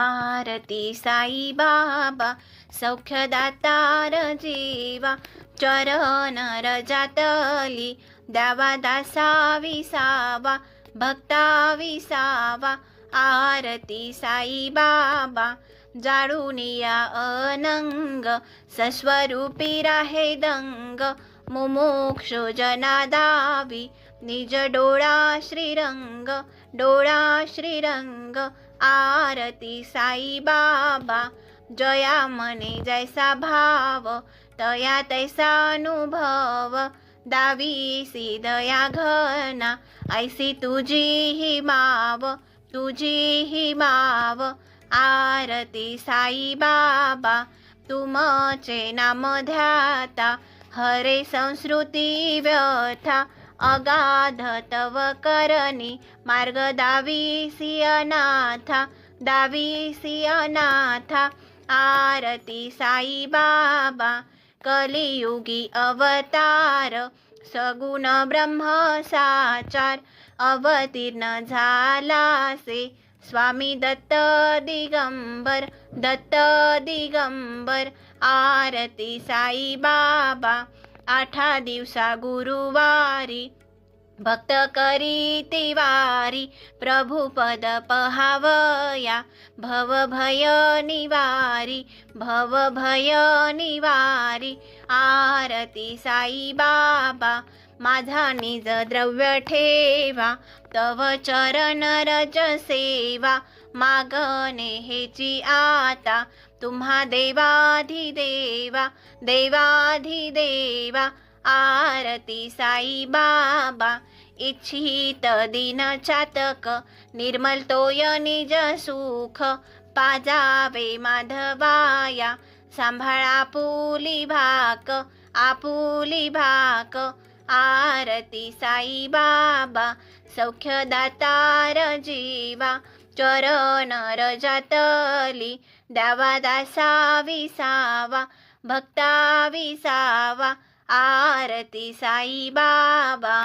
आरती साई बाबा सौख्यदातार जीवा चरण रजातली द्यावा दासा विसावा भक्ता विसावा आरती साई बाबा जाळून अनंग सस्वरूपी राहे दंग मुमुक्षु जनादावी निज डोळा श्रीरंग डोळा श्रीरंग आरती साई बाबा जया मने जैसा भाव तया तैसा अनुभव दावी दया घना ऐसी तुझी ही माव तुझी ही माव आरती साई बाबा तुमचे नाम ध्याता हरे संस्कृती व्यथा अगाध तव करणी मार्ग दावी सियनाथा दावी सियनाथा आरती साई बाबा कलियुगी अवतार सगुण ब्रह्म साचार अवतीर्ण झालासे स्वामी दत्त दिगंबर दत्त दिगंबर आरती साई बाबा आठा दिवसा गुरुवारी भक्त करी तिवारी प्रभुपद पहावया भव भय निवारी भव भय निवारी आरती साई बाबा माझा निज द्रव्य ठेवा तव चरण रज सेवा मागणे हेची आता तुम्हा देवाधिदेवा देवाधिदेवा आरती साई बाबा इच्छित दिन चातक निर्मल तोय निज सुख पाजावे माधवाया सांभाळा पुली भाक आपुली भाक आरती साई बाबा सौख्यदातार जीवा चरण रजातली द्यावा दासा विसावा भक्ता विसावा आरती साई बाबा